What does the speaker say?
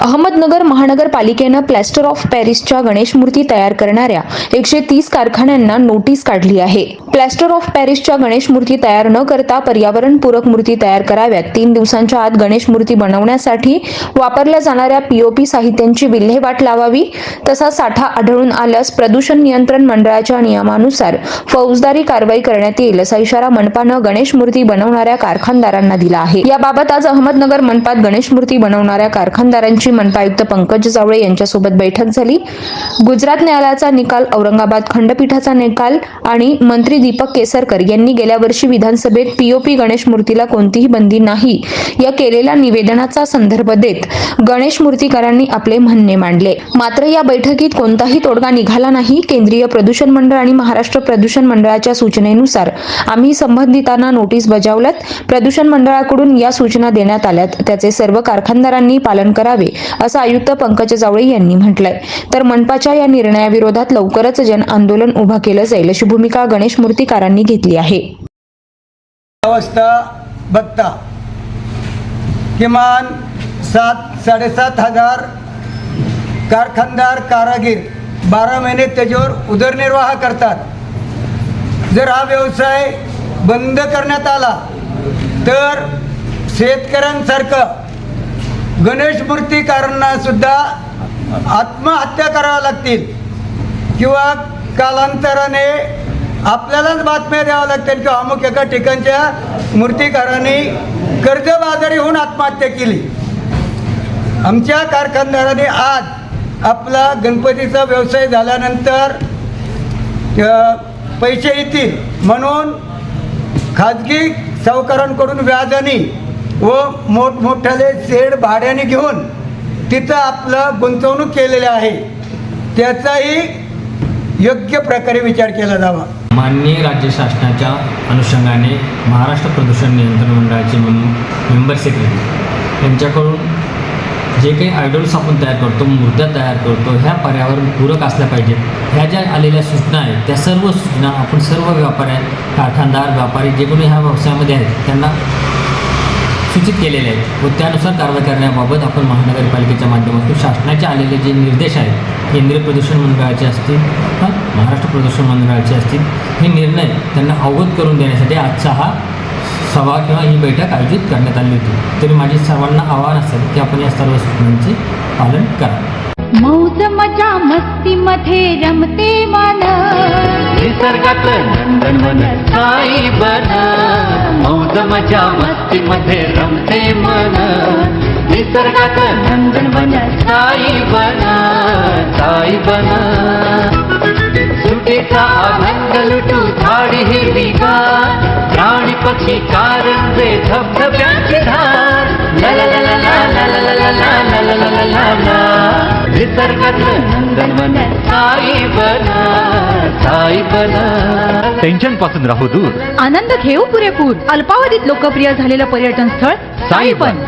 Ahmednagar महानगरपालिकेनं plaster of पॅरिसच्या गणेश मूर्ती तयार करणाऱ्या एकशे तीस कारखान्यांना नोटीस काढली आहे. प्लॅस्टर ऑफ पॅरिसच्या गणेश मूर्ती तयार न करता पर्यावरणपूरक मूर्ती तयार कराव्यात. तीन दिवसांच्या आत गणेश मूर्ती बनवण्यासाठी वापरल्या जाणाऱ्या पीओपी साहित्यांची विल्हेवाट लावावी तसा साठा आढळून आल्यास प्रदूषण नियंत्रण मंडळाच्या नियमानुसार फौजदारी कारवाई करण्यात येईल असा इशारा मनपानं गणेश मूर्ती बनवणाऱ्या कारखानदारांना दिला आहे. याबाबत आज अहमदनगर मनपात गणेश मूर्ती बनवणाऱ्या कारखानदारांची मनपा आयुक्त पंकज जावळे यांच्यासोबत बैठक झाली. गुजरात न्यायालयाचा निकाल औरंगाबाद खंडपीठाचा निकाल आणि मंत्री दीपक केसरकर यांनी गेल्या वर्षी विधानसभेत पीओपी गणेश मूर्तीला कोणतीही बंदी नाही या केलेल्या निवेदनाचा संदर्भ देत गणेश मूर्तीकारांनी आपले म्हणणे मांडले. मात्र या बैठकीत कोणताही तोडगा निघाला नाही. केंद्रीय प्रदूषण मंडळ आणि महाराष्ट्र प्रदूषण मंडळाच्या सूचनेनुसार आम्ही संबंधितांना नोटीस बजावल्यात. प्रदूषण मंडळाकडून या सूचना देण्यात आल्यात. त्याचे सर्व कारखानदारांनी पालन करावे. असं आयुक्त पंकज जावळे यांनी म्हटलंय. तर मनपाच्या या निर्णयाविरोधात लवकरच जन आंदोलन उभा केलं जाईल अशी भूमिका गणेश मूर्तीकारांनी घेतली आहे. अवस्था बघता. किमान सात साडेसात हजार कारखानदार कारागीर बारा महिने त्याच्यावर उदरनिर्वाह करतात. जर हा व्यवसाय बंद करण्यात आला तर शेतकऱ्यांसारखं गणेश मूर्तीकारांना सुद्धा आत्महत्या कराव्या लागतील. किंवा कालांतराने आपल्यालाच बातम्या द्याव्या लागतील किंवा अमुक एका ठिकाणच्या मूर्तिकारांनी कर्जबाजारी होऊन आत्महत्या केली. आमच्या कारखानदाराने आज आपला गणपतीचा व्यवसाय झाल्यानंतर पैसे येतील म्हणून खाजगी सावकारांकडून व्याजाने व मोठमोठ्याले शेड भाड्याने घेऊन तिथं आपलं गुंतवणूक केलेली आहे. त्याचाही योग्य प्रकारे विचार केला जावा. माननीय राज्य शासनाच्या अनुषंगाने महाराष्ट्र प्रदूषण नियंत्रण मंडळाचे में मेंबर सेक्रेटरी यांच्याकडून जे काही आयडॉल्स आपण तयार करतो मूर्त्या तयार करतो ह्या पर्यावरण पूरक असल्या पाहिजेत. ह्या ज्या आलेल्या सूचना आहेत त्या सर्व सूचना आपण सर्व व्यापाऱ्या कारखानदार व्यापारी जे कोणी ह्या व्यवसायामध्ये आहेत त्यांना सूचित केलेले आहेत. व त्यानुसार कारवाई करण्याबाबत आपण महानगरपालिकेच्या माध्यमातून शासनाचे आलेले जे निर्देश आहेत केंद्रीय प्रदूषण मंडळाचे असतील हां महाराष्ट्र प्रदूषण मंडळाचे असतील हे निर्णय त्यांना अवगत करून देण्यासाठी आजचा हा सभा किंवा ही बैठक आयोजित करण्यात आली होती. तरी माझी सर्वांना आव्हान असेल की आपण या सर्व सूचनांचे पालन करा. मौज मजा मस्ती मध्ये रमते मन निसर्गात नंदनवन साई बन. मौज मजा मस्ती मध्ये मन निसर्गात नंदनवन साई बन साई बन सुटीचा आनंद लुटू झाडी हिरवीगार प्राणी पक्षी कारंजे धबधब्याची धार ला ला ला ला ला ला ला ला ला ला ला ला ला ला ला निसर्गातलं नंदनवन साई बन साई बन टेन्शनपासून राहू दूर आनंद घेऊ पुरेपूर अल्पावधीत लोकप्रिय झालेलं पर्यटन स्थळ साईबन